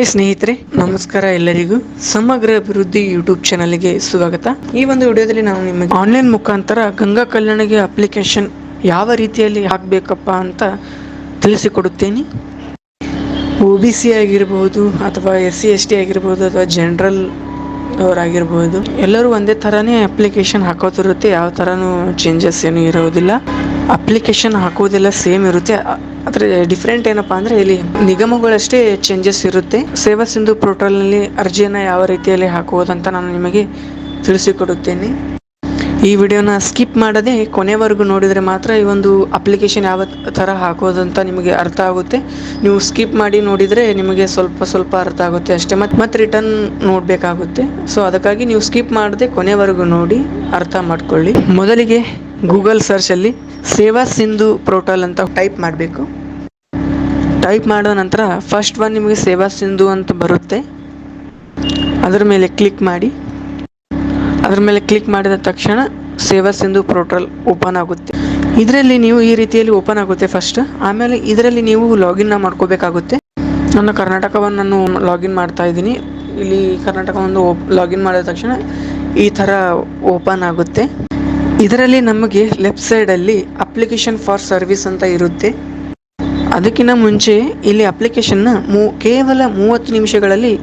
Hi ಸ್ನೇಹಿತರೆ, ನಮಸ್ಕಾರ ಎಲ್ಲರಿಗೂ. ಸಮಗ್ರ ಅಭಿವೃದ್ಧಿ ಯೂಟ್ಯೂಬ್ ಚಾನಲ್ಗೆ ಸ್ವಾಗತ ಈ ಒಂದು ವಿಡಿಯೋದಲ್ಲಿ ನಾವು ನಿಮಗೆ ಆನ್ಲೈನ್ ಮುಖಾಂತರ ಗಂಗಾ ಕಲ್ಯಾಣಿಗೆ ಅಪ್ಲಿಕೇಶನ್ ಯಾವ ರೀತಿಯಲ್ಲಿ ಹಾಕಬೇಕಪ್ಪ ಅಂತ ತಿಳಿಸಿಕೊಡುತ್ತೇನೆ. ಒ ಬಿ ಸಿ ಆಗಿರ್ಬೋದು ಅಥವಾ ಎಸ್ ಸಿ ಎಸ್ ಟಿ ಆಗಿರ್ಬೋದು ಅಥವಾ ಜನರಲ್ ಅವರಾಗಿರ್ಬೋದು ಎಲ್ಲರೂ ಒಂದೇ ಥರನೇ ಅಪ್ಲಿಕೇಶನ್ ಹಾಕೋತಿರುತ್ತೆ. ಯಾವ ಥರನೂ ಚೇಂಜಸ್ ಏನೂ ಇರೋದಿಲ್ಲ. ಅಪ್ಲಿಕೇಶನ್ ಹಾಕೋದೆಲ್ಲ ಸೇಮ್ ಇರುತ್ತೆ. ಆದರೆ ಡಿಫ್ರೆಂಟ್ ಏನಪ್ಪಾ ಅಂದರೆ ಇಲ್ಲಿ ನಿಗಮಗಳಷ್ಟೇ ಚೇಂಜಸ್ ಇರುತ್ತೆ. ಸೇವಾ ಸಿಂಧು ಪೋರ್ಟಲ್ನಲ್ಲಿ ಅರ್ಜಿಯನ್ನು ಯಾವ ರೀತಿಯಲ್ಲಿ ಹಾಕುವುದಂತ ನಾನು ನಿಮಗೆ ತಿಳಿಸಿಕೊಡುತ್ತೇನೆ. ಈ ವಿಡಿಯೋನ ಸ್ಕಿಪ್ ಮಾಡದೆ ಕೊನೆವರೆಗೂ ನೋಡಿದರೆ ಮಾತ್ರ ಈ ಒಂದು ಅಪ್ಲಿಕೇಶನ್ ಯಾವ ಥರ ಹಾಕೋದಂತ ನಿಮಗೆ ಅರ್ಥ ಆಗುತ್ತೆ. ನೀವು ಸ್ಕಿಪ್ ಮಾಡಿ ನೋಡಿದರೆ ನಿಮಗೆ ಸ್ವಲ್ಪ ಸ್ವಲ್ಪ ಅರ್ಥ ಆಗುತ್ತೆ ಅಷ್ಟೇ. ಮತ್ತೆ ಮತ್ತೆ ರಿಟರ್ನ್ ನೋಡಬೇಕಾಗುತ್ತೆ. ಸೊ ಅದಕ್ಕಾಗಿ ನೀವು ಸ್ಕಿಪ್ ಮಾಡದೆ ಕೊನೆವರೆಗೂ ನೋಡಿ ಅರ್ಥ ಮಾಡ್ಕೊಳ್ಳಿ. ಮೊದಲಿಗೆ ಗೂಗಲ್ ಸರ್ಚಲ್ಲಿ ಸೇವಾ ಸಿಂಧು ಪೋರ್ಟಲ್ ಅಂತ ಟೈಪ್ ಮಾಡಬೇಕು. ಟೈಪ್ ಮಾಡಿದ ನಂತರ ಫಸ್ಟ್ ಒನ್ ನಿಮಗೆ ಸೇವಾ ಸಿಂಧು ಅಂತ ಬರುತ್ತೆ. ಅದರ ಮೇಲೆ ಕ್ಲಿಕ್ ಮಾಡಿ. ಅದರ ಮೇಲೆ ಕ್ಲಿಕ್ ಮಾಡಿದ ತಕ್ಷಣ ಸೇವಾ ಸಿಂಧು ಪೋರ್ಟಲ್ ಓಪನ್ ಆಗುತ್ತೆ. ಇದರಲ್ಲಿ ನೀವು ಈ ರೀತಿಯಲ್ಲಿ ಓಪನ್ ಆಗುತ್ತೆ ಫಸ್ಟ್ ಆಮೇಲೆ ಇದರಲ್ಲಿ ನೀವು ಲಾಗಿನ್ನ ಮಾಡ್ಕೋಬೇಕಾಗುತ್ತೆ. ನನ್ನ ಕರ್ನಾಟಕವನ್ನು ನಾನು ಲಾಗಿನ್ ಮಾಡ್ತಾ ಇದ್ದೀನಿ. ಇಲ್ಲಿ ಕರ್ನಾಟಕವನ್ನು ಲಾಗಿನ್ ಮಾಡಿದ ತಕ್ಷಣ ಈ ಥರ ಓಪನ್ ಆಗುತ್ತೆ. ಇದರಲ್ಲಿ ನಮಗೆ ಲೆಫ್ಟ್ ಸೈಡಲ್ಲಿ ಅಪ್ಲಿಕೇಶನ್ ಫಾರ್ ಸರ್ವಿಸ್ ಅಂತ ಇರುತ್ತೆ. ಅದಕ್ಕಿಂತ ಮುಂಚೆ ಇಲ್ಲಿ ಅಪ್ಲಿಕೇಶನ್ನ ಮೂ, ಕೇವಲ ಮೂವತ್ತು ನಿಮಿಷಗಳಲ್ಲಿ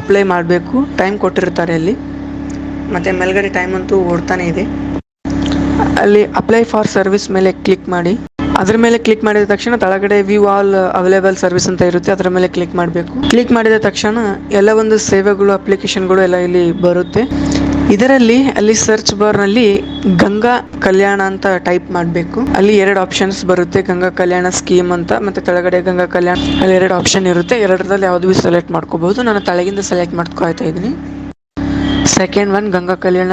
ಅಪ್ಲೈ ಮಾಡಬೇಕು. ಟೈಮ್ ಕೊಟ್ಟಿರ್ತಾರೆ ಅಲ್ಲಿ. ಮತ್ತು ಮೇಲ್ಗಡೆ ಟೈಮ್ ಅಂತೂ ಓಡ್ತಾನೆ ಇದೆ. ಅಲ್ಲಿ ಅಪ್ಲೈ ಫಾರ್ ಸರ್ವಿಸ್ ಮೇಲೆ ಕ್ಲಿಕ್ ಮಾಡಿ. ಅದರ ಮೇಲೆ ಕ್ಲಿಕ್ ಮಾಡಿದ ತಕ್ಷಣ ತಳಗಡೆ ವ್ಯೂ ಆಲ್ ಅವೈಲೇಬಲ್ ಸರ್ವಿಸ್ ಅಂತ ಇರುತ್ತೆ. ಅದರ ಮೇಲೆ ಕ್ಲಿಕ್ ಮಾಡಬೇಕು. ಕ್ಲಿಕ್ ಮಾಡಿದ ತಕ್ಷಣ ಎಲ್ಲ ಒಂದು ಸೇವೆಗಳು ಅಪ್ಲಿಕೇಶನ್ಗಳು ಎಲ್ಲ ಇಲ್ಲಿ ಬರುತ್ತೆ. ಇದರಲ್ಲಿ ಅಲ್ಲಿ ಸರ್ಚ್ ಬಾರ್ನಲ್ಲಿ ಗಂಗಾ ಕಲ್ಯಾಣ ಅಂತ ಟೈಪ್ ಮಾಡಬೇಕು. ಅಲ್ಲಿ ಎರಡು ಆಪ್ಷನ್ಸ್ ಬರುತ್ತೆ, ಗಂಗಾ ಕಲ್ಯಾಣ ಸ್ಕೀಮ್ ಅಂತ ಮತ್ತೆ ಕೆಳಗಡೆ ಗಂಗಾ ಕಲ್ಯಾಣ ಅಲ್ಲಿ ಎರಡು ಆಪ್ಷನ್ ಇರುತ್ತೆ. ಎರಡರಲ್ಲಿ ಯಾವ್ದು ಭೀ ಸೆಲೆಕ್ಟ್ ಮಾಡ್ಕೋಬಹುದು ನಾನು ತಳಗಿಂದ ಸೆಲೆಕ್ಟ್ ಮಾಡ್ಕೊಳ್ತಾ ಇದ್ದೀನಿ. Second one Ganga Kalyana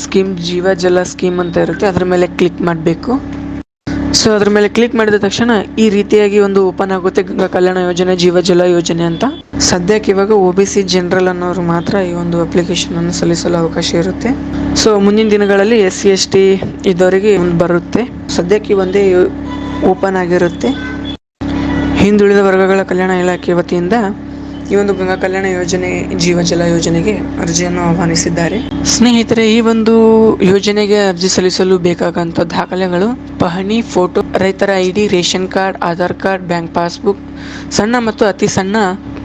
scheme Jeeva Jala scheme ಅಂತ ಇರುತ್ತೆ. ಅದ್ರ ಮೇಲೆ ಕ್ಲಿಕ್ ಮಾಡಬೇಕು. ಸೊ ಅದ್ರ ಮೇಲೆ ಕ್ಲಿಕ್ ಮಾಡಿದ ತಕ್ಷಣ ಈ ರೀತಿಯಾಗಿ ಒಂದು ಓಪನ್ ಆಗುತ್ತೆ ಗಂಗಾ ಕಲ್ಯಾಣ ಯೋಜನೆ, ಜೀವ ಜಲ ಯೋಜನೆ ಅಂತ. ಸದ್ಯಕ್ಕೆ ಇವಾಗ ಒ ಬಿ ಸಿ ಜನರಲ್ ಅನ್ನೋರು ಮಾತ್ರ ಈ ಒಂದು ಅಪ್ಲಿಕೇಶನ್ ಅನ್ನು ಸಲ್ಲಿಸಲು ಅವಕಾಶ ಇರುತ್ತೆ. ಸೊ ಮುಂದಿನ ದಿನಗಳಲ್ಲಿ ಎಸ್ ಸಿ ಎಸ್ ಟಿ ಇದ್ದವರಿಗೆ ಒಂದು ಬರುತ್ತೆ. ಸದ್ಯಕ್ಕೆ ಒಂದೇ ಓಪನ್ ಆಗಿರುತ್ತೆ. ಹಿಂದುಳಿದ ವರ್ಗಗಳ ಕಲ್ಯಾಣ ಇಲಾಖೆ ವತಿಯಿಂದ ಈ ಒಂದು ಗಂಗಾ ಕಲ್ಯಾಣ ಯೋಜನೆ, ಜೀವ ಜಲ ಯೋಜನೆಗೆ ಅರ್ಜಿಯನ್ನು ಆಹ್ವಾನಿಸಿದ್ದಾರೆ. ಸ್ನೇಹಿತರೆ, ಈ ಒಂದು ಯೋಜನೆಗೆ ಅರ್ಜಿ ಸಲ್ಲಿಸಲು ಬೇಕಾಗಂತ ದಾಖಲೆಗಳು ಪಹಣಿ, ಫೋಟೋ, ರೈತರ ID, ration card, Aadhaar card, bank passbook, ಸಣ್ಣ ಮತ್ತು ಅತಿ ಸಣ್ಣ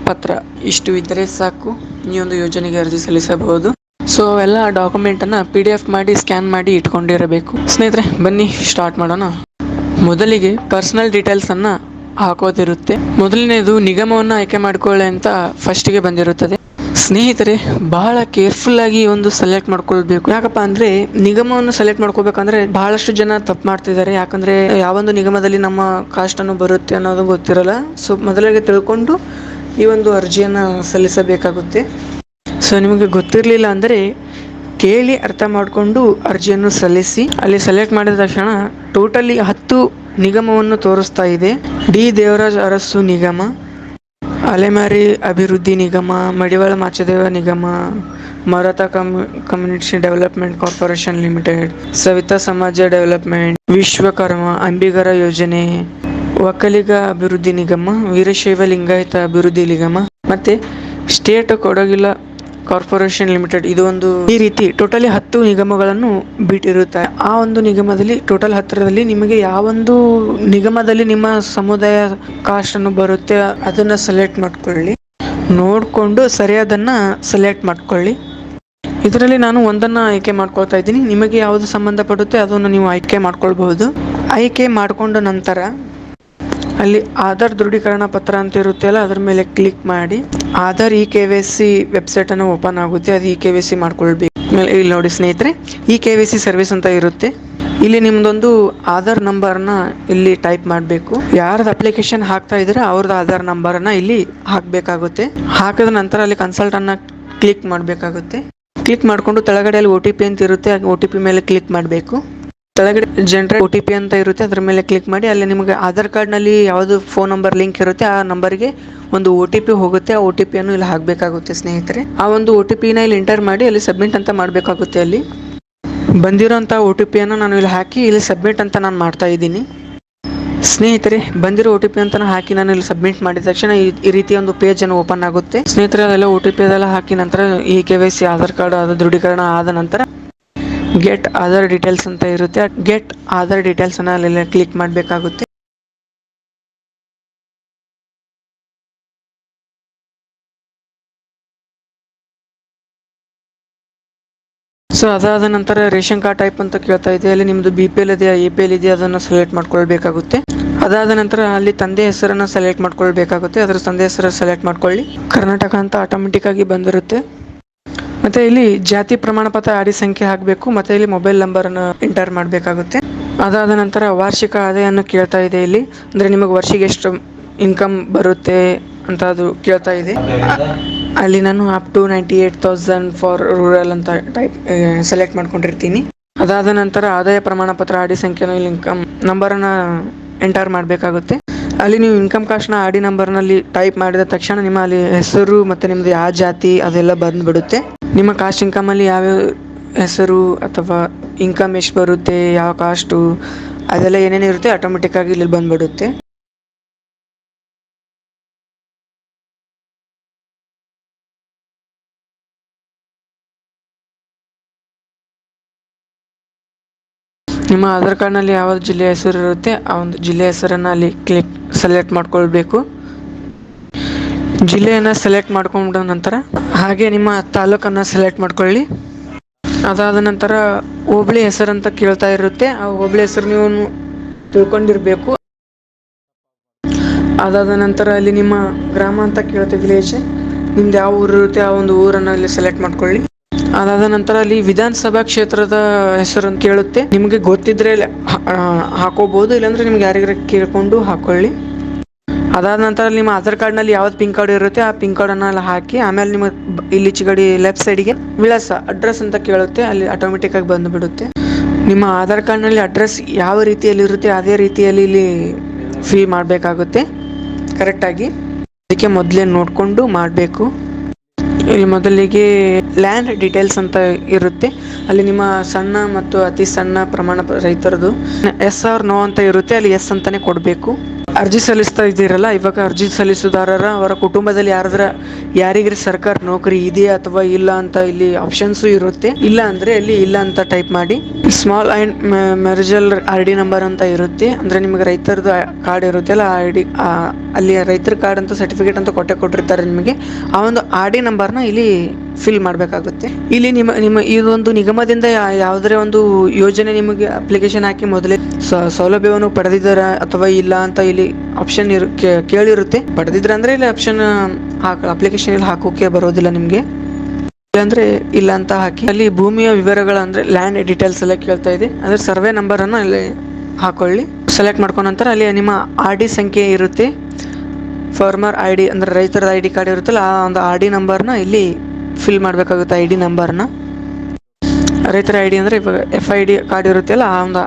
ಪತ್ರ ಇಷ್ಟು ಇದ್ದರೆ ಸಾಕು. ಈ ಒಂದು ಯೋಜನೆಗೆ ಅರ್ಜಿ ಸಲ್ಲಿಸಬಹುದು. ಸೊ ಎಲ್ಲ ಡಾಕ್ಯುಮೆಂಟ್ ಅನ್ನ ಪಿ ಡಿ ಎಫ್ ಮಾಡಿ ಸ್ಕ್ಯಾನ್ ಮಾಡಿ ಇಟ್ಕೊಂಡಿರಬೇಕು. ಸ್ನೇಹಿತರೆ, ಬನ್ನಿ ಸ್ಟಾರ್ಟ್ ಮಾಡೋಣ. ಮೊದಲಿಗೆ ಪರ್ಸನಲ್ ಡೀಟೇಲ್ಸ್ ಅನ್ನ ಹಾಕೋದಿರುತ್ತೆ. ಮೊದಲನೇದು ನಿಗಮವನ್ನು ಆಯ್ಕೆ ಮಾಡಿಕೊಳ್ಳಿ ಅಂತ ಫಸ್ಟಿಗೆ ಬಂದಿರುತ್ತದೆ. ಸ್ನೇಹಿತರೆ, ಬಹಳ ಕೇರ್ಫುಲ್ ಆಗಿ ಒಂದು ಸೆಲೆಕ್ಟ್ ಮಾಡ್ಕೊಳ್ಬೇಕು. ಯಾಕಪ್ಪ ಅಂದ್ರೆ, ನಿಗಮವನ್ನು ಸೆಲೆಕ್ಟ್ ಮಾಡ್ಕೋಬೇಕಂದ್ರೆ ಬಹಳಷ್ಟು ಜನ ತಪ್ಪು ಮಾಡ್ತಿದ್ದಾರೆ. ಯಾಕಂದ್ರೆ, ಯಾವೊಂದು ನಿಗಮದಲ್ಲಿ ನಮ್ಮ ಕಾಸ್ಟ್ ಅನ್ನು ಬರುತ್ತೆ ಅನ್ನೋದು ಗೊತ್ತಿರಲ್ಲ. ಸೊ ಮೊದಲಿಗೆ ತಿಳ್ಕೊಂಡು ಈ ಒಂದು ಅರ್ಜಿಯನ್ನು ಸಲ್ಲಿಸಬೇಕಾಗುತ್ತೆ. ಸೊ ನಿಮಗೆ ಗೊತ್ತಿರಲಿಲ್ಲ ಅಂದರೆ ಕೇಳಿ ಅರ್ಥ ಮಾಡಿಕೊಂಡು ಅರ್ಜಿಯನ್ನು ಸಲ್ಲಿಸಿ, ಅಲ್ಲಿ ಸೆಲೆಕ್ಟ್ ಮಾಡಿದ ತಕ್ಷಣ ಟೋಟಲಿ ಹತ್ತು ನಿಗಮವನ್ನು ತೋರಿಸ್ತಾ ಇದೆ. ಡಿ. ದೇವರಾಜ್ ಅರಸು ನಿಗಮ, ಅಲೆಮಾರಿ ಅಭಿವೃದ್ಧಿ ನಿಗಮ, ಮಡಿವಾಳ ಮಾಚದೇವ ನಿಗಮ, Maratha com community development corporation limited Savita Samaja development Vishwakarma ಅಂಬಿಗರ ಯೋಜನೆ ಒಕ್ಕಲಿಗ ಅಭಿವೃದ್ಧಿ ನಿಗಮ, ವೀರಶೈವ ಲಿಂಗಾಯತ ಅಭಿವೃದ್ಧಿ ನಿಗಮ, ಮತ್ತೆ ಸ್ಟೇಟ್ ಕೊಡಗಿಲ್ಲ ಕಾರ್ಪೊರೇಷನ್ ಲಿಮಿಟೆಡ್. ಇದು ಒಂದು ಈ ರೀತಿ ಟೋಟಲಿ ಹತ್ತು ನಿಗಮಗಳನ್ನು ಬಿಟ್ಟಿರುತ್ತೆ ಆ ಒಂದು ನಿಗಮದಲ್ಲಿ, ಟೋಟಲ್ ಹತ್ತಿರದಲ್ಲಿ ನಿಮಗೆ ಯಾವೊಂದು ನಿಗಮದಲ್ಲಿ ನಿಮ್ಮ ಸಮುದಾಯ ಕಾಸ್ಟ್ ಅನ್ನು ಬರುತ್ತೆ, ಅದನ್ನ ಸೆಲೆಕ್ಟ್ ಮಾಡ್ಕೊಳ್ಳಿ. ನೋಡಿಕೊಂಡು ಸರಿಯಾದನ್ನ ಸೆಲೆಕ್ಟ್ ಮಾಡ್ಕೊಳ್ಳಿ. ಇದರಲ್ಲಿ ನಾನು ಒಂದನ್ನು ಆಯ್ಕೆ ಮಾಡ್ಕೊಳ್ತಾ ಇದ್ದೀನಿ. ನಿಮಗೆ ಯಾವುದು ಸಂಬಂಧಪಡುತ್ತೆ ಅದನ್ನು ನೀವು ಆಯ್ಕೆ ಮಾಡ್ಕೊಳ್ಬಹುದು. ಆಯ್ಕೆ ಮಾಡಿಕೊಂಡ ನಂತರ ಅಲ್ಲಿ ಆಧಾರ್ ದೃಢೀಕರಣ ಪತ್ರ ಅಂತ ಇರುತ್ತೆ ಅಲ್ಲ ಅದ್ರ ಮೇಲೆ ಕ್ಲಿಕ್ ಮಾಡಿ. Aadhaar e K V C website ಅನ್ನು ಓಪನ್ ಆಗುತ್ತೆ, ಅದು ಇ ಕೆ ವಿ ಸಿ ಮಾಡ್ಕೊಳ್ಬೇಕು. ಇಲ್ಲಿ ನೋಡಿ ಸ್ನೇಹಿತರೆ e K V C service ಅಂತ ಇರುತ್ತೆ. ಇಲ್ಲಿ ನಿಮ್ದೊಂದು ಆಧಾರ್ ನಂಬರ್ನ ಇಲ್ಲಿ ಟೈಪ್ ಮಾಡಬೇಕು. ಯಾರ್ದು ಅಪ್ಲಿಕೇಶನ್ ಹಾಕ್ತಾ ಇದ್ರೆ ಅವ್ರದ್ದು ಆಧಾರ್ ನಂಬರ್ನ ಇಲ್ಲಿ ಹಾಕಬೇಕಾಗುತ್ತೆ. ಹಾಕಿದ ನಂತರ ಅಲ್ಲಿ ಕನ್ಸಲ್ಟ್ ಅನ್ನ ಕ್ಲಿಕ್ ಮಾಡಬೇಕಾಗುತ್ತೆ. ಕ್ಲಿಕ್ ಮಾಡಿಕೊಂಡು ತೆಳಗಡೆ ಅಲ್ಲಿ ಒ ಟಿ ಪಿ ಅಂತ ಇರುತ್ತೆ ಒ ಟಿ ಪಿ ಮೇಲೆ ಕ್ಲಿಕ್ ಮಾಡಬೇಕು. ಕೆಳಗಡೆ ಜನರೇಟ್ ಓ ಟಿ ಪಿ ಅಂತ ಇರುತ್ತೆ, ಅದ್ರ ಮೇಲೆ ಕ್ಲಿಕ್ ಮಾಡಿ, ಅಲ್ಲಿ ನಿಮಗೆ ಆಧಾರ್ ಕಾರ್ಡ್ನಲ್ಲಿ ಯಾವುದು ಫೋನ್ ನಂಬರ್ ಲಿಂಕ್ ಇರುತ್ತೆ, ಆ ನಂಬರ್ಗೆ ಒಂದು ಓ ಟಿ ಪಿ ಹೋಗುತ್ತೆ. ಆ ಓ ಟಿ ಪಿಯನ್ನು ಇಲ್ಲಿ ಹಾಕಬೇಕಾಗುತ್ತೆ ಸ್ನೇಹಿತರೆ. ಆ ಒಂದು ಓ ಟಿ ಪಿನ ಇಲ್ಲಿ ಎಂಟರ್ ಮಾಡಿ, ಅಲ್ಲಿ ಸಬ್ಮಿಟ್ ಅಂತ ಮಾಡಬೇಕಾಗುತ್ತೆ ಅಲ್ಲಿ. ಬಂದಿರೋಂಥ ಓ ಟಿ ಪಿಯನ್ನು ನಾನು ಇಲ್ಲಿ ಹಾಕಿ, ಇಲ್ಲಿ ಸಬ್ಮಿಟ್ ಅಂತ ನಾನು ಮಾಡ್ತಾ ಇದ್ದೀನಿ. ಸ್ನೇಹಿತರೆ, ಬಂದಿರೋ ಓ ಟಿ ಪಿ ಅಂತ ಹಾಕಿ, ನಾನು ಇಲ್ಲಿ ಸಬ್ಮಿಟ್ ಮಾಡಿದ ತಕ್ಷಣ ಈ ರೀತಿ ಒಂದು ಪೇಜ್ ಅನ್ನು ಓಪನ್ ಆಗುತ್ತೆ. ಸ್ನೇಹಿತರೆ ಅದೆಲ್ಲ ಓ ಟಿ ಪಿ ಅದೆಲ್ಲ ಹಾಕಿ ನಂತರ e K Y C Aadhaar card ಅದು ದೃಢೀಕರಣ ಆದ ನಂತರ ಗೆಟ್ ಆಧಾರ್ ಡೀಟೇಲ್ಸ್ ಅಂತ ಇರುತ್ತೆ. ಗೆಟ್ ಆಧಾರ್ ಡೀಟೇಲ್ಸ್ ಅನ್ನ ಅಲ್ಲೆಲ್ಲ ಕ್ಲಿಕ್ ಮಾಡಬೇಕಾಗುತ್ತೆ. ಸೊ ಅದಾದ ನಂತರ ರೇಷನ್ ಕಾರ್ಡ್ ಟೈಪ್ ಅಂತ ಕೇಳ್ತಾ ಇದೆ. ಅಲ್ಲಿ ನಿಮ್ದು ಬಿ ಪಿ ಎಲ್ ಇದೆಯಾ ಎ ಪಿ ಎಲ್ ಇದೆಯಾ ಅದನ್ನು ಸೆಲೆಕ್ಟ್ ಮಾಡ್ಕೊಳ್ಬೇಕಾಗುತ್ತೆ. ಅದಾದ ನಂತರ ಅಲ್ಲಿ ತಂದೆ ಹೆಸರನ್ನು ಸೆಲೆಕ್ಟ್ ಮಾಡ್ಕೊಳ್ಬೇಕಾಗುತ್ತೆ. ಅದರ ತಂದೆ ಹೆಸರ ಸೆಲೆಕ್ಟ್ ಮಾಡ್ಕೊಳ್ಳಿ. ಕರ್ನಾಟಕ ಅಂತ ಆಟೋಮೆಟಿಕ್ ಆಗಿ ಬಂದಿರುತ್ತೆ. ಮತ್ತೆ ಇಲ್ಲಿ ಜಾತಿ ಪ್ರಮಾಣ ಪತ್ರ ಆಡಿ ಸಂಖ್ಯೆ ಹಾಕಬೇಕು, ಮತ್ತೆ ಇಲ್ಲಿ ಮೊಬೈಲ್ ನಂಬರ್ ಅನ್ನು ಎಂಟರ್ ಮಾಡಬೇಕಾಗುತ್ತೆ. ಅದಾದ ನಂತರ ವಾರ್ಷಿಕ ಆದಾಯವನ್ನು ಕೇಳ್ತಾ ಇದೆ ಇಲ್ಲಿ. ಅಂದ್ರೆ ನಿಮಗೆ ವರ್ಷಿಗೆ ಎಷ್ಟು ಇನ್ಕಮ್ ಬರುತ್ತೆ ಅಂತ ಅದು ಕೇಳ್ತಾ ಇದೆ. ಅಲ್ಲಿ ನಾನು up to ninety eight thousand for rural ಅಂತ ಟೈಪ್ ಸೆಲೆಕ್ಟ್ ಮಾಡ್ಕೊಂಡಿರ್ತೀನಿ. ಅದಾದ ನಂತರ ಆದಾಯ ಪ್ರಮಾಣ ಪತ್ರ ಆಡಿ ಸಂಖ್ಯೆನ ಇಲ್ಲಿ ಇನ್ಕಮ್ ನಂಬರನ್ನು ಎಂಟರ್ ಮಾಡಬೇಕಾಗುತ್ತೆ. ಅಲ್ಲಿ ನೀವು ಇನ್ಕಮ್ ಕಾಸ್ಟ್ನ ಆಡಿ ನಂಬರ್ನಲ್ಲಿ ಟೈಪ್ ಮಾಡಿದ ತಕ್ಷಣ ನಿಮ್ಮ ಅಲ್ಲಿ ಹೆಸರು ಮತ್ತು ನಿಮ್ಮದು ಯಾವ ಜಾತಿ ಅದೆಲ್ಲ ಬಂದುಬಿಡುತ್ತೆ. ನಿಮ್ಮ ಕಾಸ್ಟ್ ಇನ್ಕಮಲ್ಲಿ ಯಾವ ಹೆಸರು ಅಥವಾ ಇನ್ಕಮ್ ಎಷ್ಟು ಬರುತ್ತೆ, ಯಾವ ಕಾಸ್ಟು ಅದೆಲ್ಲ ಏನೇನು ಇರುತ್ತೆ ಆಟೋಮೆಟಿಕ್ಕಾಗಿ ಇಲ್ಲಿ ಬಂದುಬಿಡುತ್ತೆ. ನಿಮ್ಮ ಆಧಾರ್ ಕಾರ್ಡ್ನಲ್ಲಿ ಯಾವ ಜಿಲ್ಲೆಯ ಹೆಸರು ಇರುತ್ತೆ, ಆ ಒಂದು ಜಿಲ್ಲೆಯ ಹೆಸರನ್ನು ಅಲ್ಲಿ ಕ್ಲಿಕ್ ಸೆಲೆಕ್ಟ್ ಮಾಡ್ಕೊಳ್ಬೇಕು. ಜಿಲ್ಲೆಯನ್ನು ಸೆಲೆಕ್ಟ್ ಮಾಡ್ಕೊಂಡ ನಂತರ ಹಾಗೆ ನಿಮ್ಮ ತಾಲೂಕನ್ನು ಸೆಲೆಕ್ಟ್ ಮಾಡ್ಕೊಳ್ಳಿ. ಅದಾದ ನಂತರ ಹೋಬಳಿ ಹೆಸರಂತ ಕೇಳ್ತಾ ಇರುತ್ತೆ, ಆ ಹೋಬಳಿ ಹೆಸರು ನೀವು ತಿಳ್ಕೊಂಡಿರಬೇಕು. ಅದಾದ ನಂತರ ಅಲ್ಲಿ ನಿಮ್ಮ ಗ್ರಾಮ ಅಂತ ಕೇಳುತ್ತೆ ವಿಲೇಜ್ ನಿಮ್ದು ಯಾವ ಊರು ಇರುತ್ತೆ ಆ ಒಂದು ಊರನ್ನು ಅಲ್ಲಿ ಸೆಲೆಕ್ಟ್ ಮಾಡ್ಕೊಳ್ಳಿ. ಅದಾದ ನಂತರ ಅಲ್ಲಿ ವಿಧಾನಸಭಾ ಕ್ಷೇತ್ರದ ಹೆಸರನ್ನು ಕೇಳುತ್ತೆ. ನಿಮಗೆ ಗೊತ್ತಿದ್ರೆ ಹಾಕೋಬಹುದು ಇಲ್ಲಾಂದ್ರೆ ನಿಮ್ಗೆ ಯಾರಿಗಾರ ಕೇಳ್ಕೊಂಡು ಹಾಕೊಳ್ಳಿ. ಅದಾದ ನಂತರ ನಿಮ್ಮ ಆಧಾರ್ ಕಾರ್ಡ್ನಲ್ಲಿ ಯಾವ್ದು ಪಿನ್ ಕಾರ್ಡ್ ಇರುತ್ತೆ, ಆ ಪಿನ್ ಕಾರ್ಡನ್ನು ಅಲ್ಲಿ ಹಾಕಿ, ಆಮೇಲೆ ನಿಮ್ಮ ಇಲ್ಲಿ ಚಿಗಡಿ ಲೆಫ್ಟ್ ಸೈಡ್ಗೆ ವಿಳಾಸ, ಅಡ್ರೆಸ್ ಅಂತ ಕೇಳುತ್ತೆ, ಅಲ್ಲಿ ಆಟೋಮೆಟಿಕ್ ಆಗಿ ಬಂದು ಬಿಡುತ್ತೆ. ನಿಮ್ಮ ಆಧಾರ್ ಕಾರ್ಡ್ನಲ್ಲಿ ಅಡ್ರೆಸ್ ಯಾವ ರೀತಿಯಲ್ಲಿ ಇರುತ್ತೆ, ಅದೇ ರೀತಿಯಲ್ಲಿ ಇಲ್ಲಿ ಫಿಲ್ ಮಾಡಬೇಕಾಗುತ್ತೆ. ಕರೆಕ್ಟಾಗಿ ಅದಕ್ಕೆ ಮೊದಲೇ ನೋಡಿಕೊಂಡು ಮಾಡಬೇಕು. ಇಲ್ಲಿ ಮೊದಲಿಗೆ ಲ್ಯಾಂಡ್ ಡೀಟೇಲ್ಸ್ ಅಂತ ಇರುತ್ತೆ. ಅಲ್ಲಿ ನಿಮ್ಮ ಸಣ್ಣ ಮತ್ತು ಅತಿ ಸಣ್ಣ ಪ್ರಮಾಣ ರೈತರದು. ಎಸ್ ಆರ್ ನೋ ಅಂತ ಇರುತ್ತೆ. ಅಲ್ಲಿ ಎಸ್ ಅಂತಾನೆ ಕೊಡಬೇಕು. ಅರ್ಜಿ ಸಲ್ಲಿಸ್ತಾ ಇದ್ದೀರಲ್ಲ, ಇವಾಗ ಅರ್ಜಿ ಸಲ್ಲಿಸುದಾರರ ಅವರ ಕುಟುಂಬದಲ್ಲಿ ಯಾರಾದ್ರ ಯಾರಿಗ್ರಿ ಸರ್ಕಾರ ನೌಕರಿ ಇದೆಯಾ ಅಥವಾ ಇಲ್ಲ ಅಂತ ಇಲ್ಲಿ ಆಪ್ಷನ್ಸ್ ಇರುತ್ತೆ. ಇಲ್ಲ ಅಂದ್ರೆ ಇಲ್ಲಿ ಇಲ್ಲ ಅಂತ ಟೈಪ್ ಮಾಡಿ. Small and marginal R D number ಅಂತ ಇರುತ್ತೆ. ಅಂದ್ರೆ ನಿಮಗೆ ರೈತರದ್ದು ಕಾರ್ಡ್ ಇರುತ್ತೆ ಅಲ್ಲ ಆರ್ ಡಿ ಅಲ್ಲಿ ರೈತರ ಕಾರ್ಡ್ ಅಂತ ಸರ್ಟಿಫಿಕೇಟ್ ಅಂತ ಕೊಟ್ಟೆ ಕೊಟ್ಟಿರ್ತಾರೆ ನಿಮಗೆ. ಆ ಒಂದು ಆರ್ ಡಿ ನಂಬರ್ನ ಇಲ್ಲಿ ಫಿಲ್ ಮಾಡಬೇಕಾಗುತ್ತೆ. ಇಲ್ಲಿ ನಿಮ್ಮ ನಿಮ್ಮ, ಇದೊಂದು ನಿಗಮದಿಂದ ಯಾವುದೇ ಒಂದು ಯೋಜನೆ ನಿಮಗೆ ಅಪ್ಲಿಕೇಶನ್ ಹಾಕಿ ಮೊದಲೇ ಸೌಲಭ್ಯವನ್ನು ಪಡೆದಿದ್ದಾರ ಅಥವಾ ಇಲ್ಲ ಅಂತ ಇಲ್ಲಿ ಆಪ್ಷನ್ ಇರು ಕೇಳಿರುತ್ತೆ. ಪಡೆದಿದ್ರೆ ಅಂದ್ರೆ ಇಲ್ಲಿ ಆಪ್ಷನ್ ಹಾಕ ಅಪ್ಲಿಕೇಶನ್ ಇಲ್ಲಿ ಹಾಕೋಕೆ ಬರೋದಿಲ್ಲ ನಿಮಗೆ. ಇಲ್ಲಾಂದ್ರೆ ಇಲ್ಲ ಅಂತ ಹಾಕಿ. ಅಲ್ಲಿ ಭೂಮಿಯ ವಿವರಗಳು ಅಂದ್ರೆ ಲ್ಯಾಂಡ್ ಡೀಟೇಲ್ಸ್ ಎಲ್ಲ ಕೇಳ್ತಾ ಇದೆ. ಅಂದ್ರೆ ಸರ್ವೆ ನಂಬರ್ ಅನ್ನು ಅಲ್ಲಿ ಹಾಕೊಳ್ಳಿ. ಸೆಲೆಕ್ಟ್ ಮಾಡ್ಕೊಂಡ ನಂತರ ಅಲ್ಲಿ ನಿಮ್ಮ ಆರ್ ಡಿ ಸಂಖ್ಯೆ ಇರುತ್ತೆ. ಫಾರ್ಮರ್ ಐ ಡಿ ಅಂದ್ರೆ ರೈತರ ಐ ಡಿ ಕಾರ್ಡ್ ಇರುತ್ತಲ್ಲ, ಆ ಒಂದು ಆರ್ ಡಿ ನಂಬರ್ನ ಇಲ್ಲಿ ಫಿಲ್ ಮಾಡಬೇಕಾಗುತ್ತೆ ಐ ಡಿ ನಂಬರ್ನ ರೈತರ ಐ ಡಿ ಅಂದರೆ ಇವಾಗ ಎಫ್ ಐ ಡಿ ಕಾರ್ಡ್ ಇರುತ್ತಲ್ಲ, ಆ ಒಂದು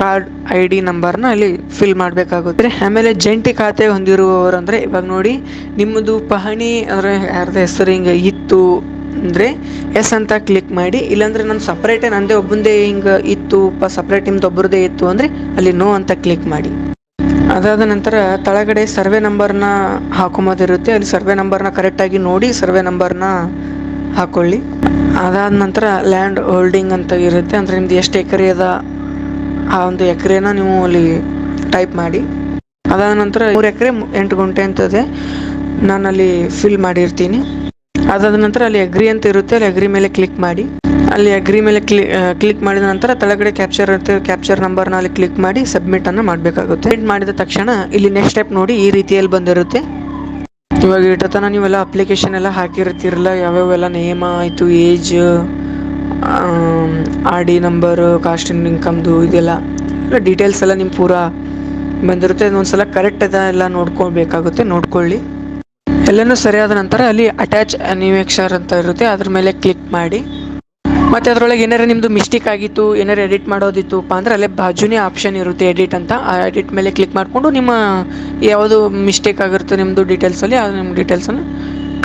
ಕಾರ್ಡ್ ಐ ಡಿ ನಂಬರ್ನ ಅಲ್ಲಿ ಫಿಲ್ ಮಾಡಬೇಕಾಗುತ್ತೆ. ಆಮೇಲೆ ಜಂಟಿ ಖಾತೆ ಹೊಂದಿರುವವರು ಅಂದರೆ ಇವಾಗ ನೋಡಿ, ನಿಮ್ಮದು ಪಹಣಿ ಅಂದರೆ ಯಾರ್ದು ಹೆಸರು ಹಿಂಗೆ ಇತ್ತು ಅಂದರೆ ಎಸ್ ಅಂತ ಕ್ಲಿಕ್ ಮಾಡಿ, ಇಲ್ಲಾಂದರೆ ನಾನು ಸಪ್ರೇಟೇ ನಂದೇ ಒಬ್ಬಂದೇ ಹಿಂಗೆ ಇತ್ತು, ಪ ಸಪ್ರೇಟ್ ನಿಮ್ದು ಒಬ್ಬರದೇ ಇತ್ತು ಅಂದರೆ ಅಲ್ಲಿ ನೋ ಅಂತ ಕ್ಲಿಕ್ ಮಾಡಿ. ಅದಾದ ನಂತರ ತಳಗಡೆ ಸರ್ವೆ ನಂಬರ್ನ ಹಾಕೊಂಬೋದಿರುತ್ತೆ ಅಲ್ಲಿ ಸರ್ವೆ ನಂಬರ್ನ ಕರೆಕ್ಟಾಗಿ ನೋಡಿ, ಸರ್ವೆ ನಂಬರ್ನ ಹಾಕೊಳ್ಳಿ. ಅದಾದ ನಂತರ ಲ್ಯಾಂಡ್ ಹೋಲ್ಡಿಂಗ್ ಅಂತ ಇರುತ್ತೆ. ಅಂದರೆ ನಿಮ್ದು ಎಷ್ಟು ಎಕರೆ ಅದ? ಆ ಒಂದು ಎಕರೆನ ನೀವು ಅಲ್ಲಿ ಟೈಪ್ ಮಾಡಿ. ಅದಾದ ನಂತರ ಮೂರು ಎಕರೆ ಎಂಟು ಗುಂಟೆ ಅಂತದೆ ನಾನು ಅಲ್ಲಿ ಫಿಲ್ ಮಾಡಿರ್ತೀನಿ. ಅದಾದ ನಂತರ ಅಲ್ಲಿ ಅಗ್ರಿ ಅಂತ ಇರುತ್ತೆ. ಅಲ್ಲಿ ಅಗ್ರಿ ಮೇಲೆ ಕ್ಲಿಕ್ ಮಾಡಿ. ಅಲ್ಲಿ ಅಗ್ರಿ ಮೇಲೆ ಕ್ಲಿ ಕ್ಲಿಕ್ ಮಾಡಿದ ನಂತರ ತಳಗಡೆ ಕ್ಯಾಪ್ಚರ್ ಇರುತ್ತೆ ಕ್ಯಾಪ್ಚರ್ ನಂಬರ್ನ ಅಲ್ಲಿ ಕ್ಲಿಕ್ ಮಾಡಿ ಸಬ್ಮಿಟ್ ಅನ್ನು ಮಾಡಬೇಕಾಗುತ್ತೆ. ಮಾಡಿದ ತಕ್ಷಣ ಇಲ್ಲಿ ನೆಕ್ಸ್ಟ್ ಸ್ಟೆಪ್ ನೋಡಿ ಈ ರೀತಿಯಲ್ಲಿ ಬಂದಿರುತ್ತೆ. ಇವಾಗ ಇಟ್ಟತನ ನೀವೆಲ್ಲ ಅಪ್ಲಿಕೇಶನ್ ಎಲ್ಲ ಹಾಕಿರ್ತೀರಲ್ಲ, ಯಾವ್ಯಾವೆಲ್ಲ ನೇಮ ಆಯಿತು age R D number caste ಇನ್ಕಮ್ದು ಇದೆಲ್ಲ, ಎಲ್ಲ ಡೀಟೇಲ್ಸ್ ಎಲ್ಲ ನಿಮ್ಮ ಪೂರಾ ಬಂದಿರುತ್ತೆ. ಒಂದ್ಸಲ ಕರೆಕ್ಟ್ ಅದ ಎಲ್ಲ ನೋಡ್ಕೊಳ್ಬೇಕಾಗುತ್ತೆ ನೋಡ್ಕೊಳ್ಳಿ. ಎಲ್ಲನೂ ಸರಿಯಾದ ನಂತರ ಅಲ್ಲಿ ಅಟ್ಯಾಚ್ ಅನಿವೇಕ್ಷರ್ ಅಂತ ಇರುತ್ತೆ, ಅದ್ರ ಮೇಲೆ ಕ್ಲಿಕ್ ಮಾಡಿ. ಮತ್ತೆ ಅದರೊಳಗೆ ಏನಾರ ನಿಮ್ಮದು ಮಿಸ್ಟೇಕ್ ಆಗಿತ್ತು, ಏನಾರು ಎಡಿಟ್ ಮಾಡೋದಿತ್ತುಪ್ಪ ಅಂದ್ರೆ ಅಲ್ಲೇ ಬಾಜುನೇ ಆಪ್ಷನ್ ಇರುತ್ತೆ ಎಡಿಟ್ ಅಂತ. ಆ ಎಡಿಟ್ ಮೇಲೆ ಕ್ಲಿಕ್ ಮಾಡಿಕೊಂಡು ನಿಮ್ಮ ಯಾವುದು ಮಿಸ್ಟೇಕ್ ಆಗಿರುತ್ತೆ ನಿಮ್ಮದು ಡೀಟೇಲ್ಸಲ್ಲಿ ಅದು ನಿಮ್ಮ ಡೀಟೇಲ್ಸನ್ನು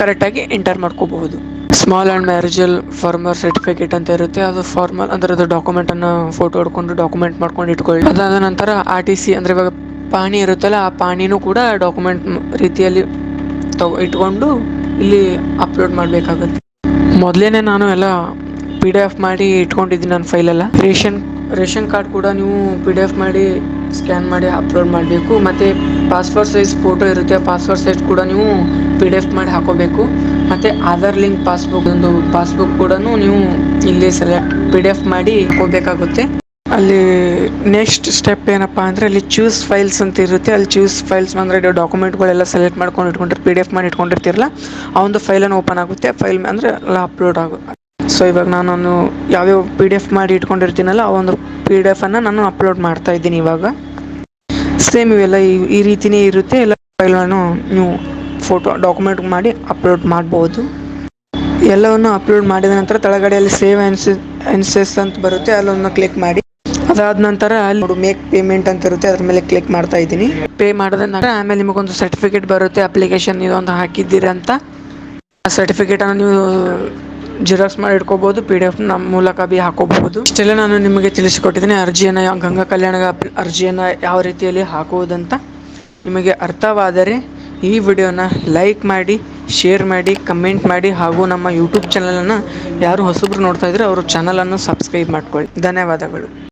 ಕರೆಕ್ಟಾಗಿ ಎಂಟರ್ ಮಾಡ್ಕೋಬಹುದು. Small and marginal farmer certificate ಅಂತ ಇರುತ್ತೆ. ಅದು ಫಾರ್ಮಲ್ ಅದರದ್ದು ಡಾಕ್ಯುಮೆಂಟನ್ನು ಫೋಟೋ ಹೊಡ್ಕೊಂಡು ಡಾಕ್ಯುಮೆಂಟ್ ಮಾಡ್ಕೊಂಡು ಇಟ್ಕೊಳ್ಳಿ. ಅದಾದ ನಂತರ ಆರ್ ಟಿ ಸಿ ಅಂದರೆ ಇವಾಗ ಪಾಣಿ ಇರುತ್ತಲ್ಲ, ಆ ಪಾಣಿನೂ ಕೂಡ ಡಾಕ್ಯುಮೆಂಟ್ ರೀತಿಯಲ್ಲಿ ಇಟ್ಕೊಂಡು ಇಲ್ಲಿ ಅಪ್ಲೋಡ್ ಮಾಡಬೇಕಾಗುತ್ತೆ. ಮೊದಲೇ ನಾನು ಎಲ್ಲ ಪಿ ಡಿ ಎಫ್ ಮಾಡಿ ಇಟ್ಕೊಂಡಿದ್ದೀನಿ ನನ್ನ ಫೈಲೆಲ್ಲ. ರೇಷನ್ ರೇಷನ್ ಕಾರ್ಡ್ ಕೂಡ ನೀವು ಪಿ ಡಿ ಎಫ್ ಮಾಡಿ ಸ್ಕ್ಯಾನ್ ಮಾಡಿ ಅಪ್ಲೋಡ್ ಮಾಡಬೇಕು. ಮತ್ತು ಪಾಸ್ಪೋರ್ಟ್ ಸೈಜ್ ಫೋಟೋ ಇರುತ್ತೆ ಪಾಸ್ಪೋರ್ಟ್ ಸೈಜ್ ಕೂಡ ನೀವು ಪಿ ಡಿ ಎಫ್ ಮಾಡಿ ಹಾಕೋಬೇಕು. ಮತ್ತು ಆಧಾರ್ ಲಿಂಕ್ ಪಾಸ್ಬುಕ್, ಒಂದು ಪಾಸ್ಬುಕ್ ಕೂಡ ನೀವು ಇಲ್ಲಿ ಸೆಲೆಕ್ಟ್ ಪಿ ಡಿ ಎಫ್ ಮಾಡಿ ಹಾಕೋಬೇಕಾಗುತ್ತೆ ಅಲ್ಲಿ ನೆಕ್ಸ್ಟ್ ಸ್ಟೆಪ್ ಏನಪ್ಪ ಅಂದರೆ ಅಲ್ಲಿ ಚೂಸ್ ಫೈಲ್ಸ್ ಅಂತ ಇರುತ್ತೆ. ಅಲ್ಲಿ ಚೂಸ್ ಫೈಲ್ಸ್ ಅಂದರೆ ಡಾಕ್ಯುಮೆಂಟ್ಗಳೆಲ್ಲ ಸೆಲೆಕ್ಟ್ ಮಾಡ್ಕೊಂಡು ಇಟ್ಕೊಂಡಿರ್ ಪಿ ಡಿ ಎಫ್ ಮಾಡಿ ಇಟ್ಕೊಂಡಿರ್ತೀರಲ್ಲ, ಆ ಒಂದು ಫೈಲನ್ನು ಓಪನ್ ಆಗುತ್ತೆ. ಫೈಲ್ ಅಂದರೆ ಎಲ್ಲ ಅಪ್ಲೋಡ್ ಆಗುತ್ತೆ ಸೊ ಇವಾಗ ನಾನು ಯಾವ್ಯಾವ ಪಿ ಡಿ ಎಫ್ ಮಾಡಿ ಇಟ್ಕೊಂಡಿರ್ತೀನಲ್ಲ, ಆ ಒಂದು ಪಿ ಡಿ ಎಫನ್ನು ನಾನು ಅಪ್ಲೋಡ್ ಮಾಡ್ತಾ ಇದ್ದೀನಿ ಇವಾಗ. ಸೇಮ್ ಇವೆಲ್ಲ ಈ ರೀತಿನೇ ಇರುತ್ತೆ. ಎಲ್ಲ ಫೈಲನ್ನು ನೀವು ಫೋಟೋ ಡಾಕ್ಯುಮೆಂಟ್ ಮಾಡಿ ಅಪ್ಲೋಡ್ ಮಾಡ್ಬೋದು. ಎಲ್ಲವನ್ನು ಅಪ್ಲೋಡ್ ಮಾಡಿದ ನಂತರ ತಳಗಡೆಯಲ್ಲಿ ಸೇವ್ ಅನ್ಸಿ ಅನ್ಸೆಸ್ ಅಂತ ಬರುತ್ತೆ. ಅಲ್ಲೊಂದು ಕ್ಲಿಕ್ ಮಾಡಿ. ಅದಾದ ನಂತರ ಅಲ್ಲಿ ಮೇಕ್ ಪೇಮೆಂಟ್ ಅಂತ ಇರುತ್ತೆ. ಅದ್ರ ಮೇಲೆ ಕ್ಲಿಕ್ ಮಾಡ್ತಾ ಇದ್ದೀನಿ. ಪೇ ಮಾಡಿದ ನಂತರ ಆಮೇಲೆ ನಿಮಗೊಂದು ಸರ್ಟಿಫಿಕೇಟ್ ಬರುತ್ತೆ. ಅಪ್ಲಿಕೇಶನ್ ಇದೊಂದು ಹಾಕಿದ್ದೀರಂತ ಆ ಸರ್ಟಿಫಿಕೇಟನ್ನು ನೀವು ಜೆರಾಕ್ಸ್ ಮಾಡಿ ಇಟ್ಕೋಬಹುದು ಪಿ ಡಿ ಎಫ್ ನಮ್ಮ ಮೂಲಕ ಬಿ ಹಾಕೋಬಹುದು. ಇಷ್ಟೆಲ್ಲ ನಾನು ನಿಮಗೆ ತಿಳಿಸಿಕೊಟ್ಟಿದ್ದೀನಿ. ಅರ್ಜಿಯನ್ನು ಗಂಗಾ ಕಲ್ಯಾಣ ಅರ್ಜಿಯನ್ನು ಯಾವ ರೀತಿಯಲ್ಲಿ ಹಾಕುವುದಂತ ನಿಮಗೆ ಅರ್ಥವಾದರೆ ಈ ವಿಡಿಯೋನ ಲೈಕ್ ಮಾಡಿ, ಶೇರ್ ಮಾಡಿ, ಕಮೆಂಟ್ ಮಾಡಿ ಹಾಗೂ ನಮ್ಮ ಯೂಟ್ಯೂಬ್ ಚಾನಲನ್ನು ಯಾರು ಹೊಸಬ್ರು ನೋಡ್ತಾ ಇದ್ರೆ ಅವರು ಚಾನಲನ್ನು ಸಬ್ಸ್ಕ್ರೈಬ್ ಮಾಡ್ಕೊಳ್ಳಿ. ಧನ್ಯವಾದಗಳು.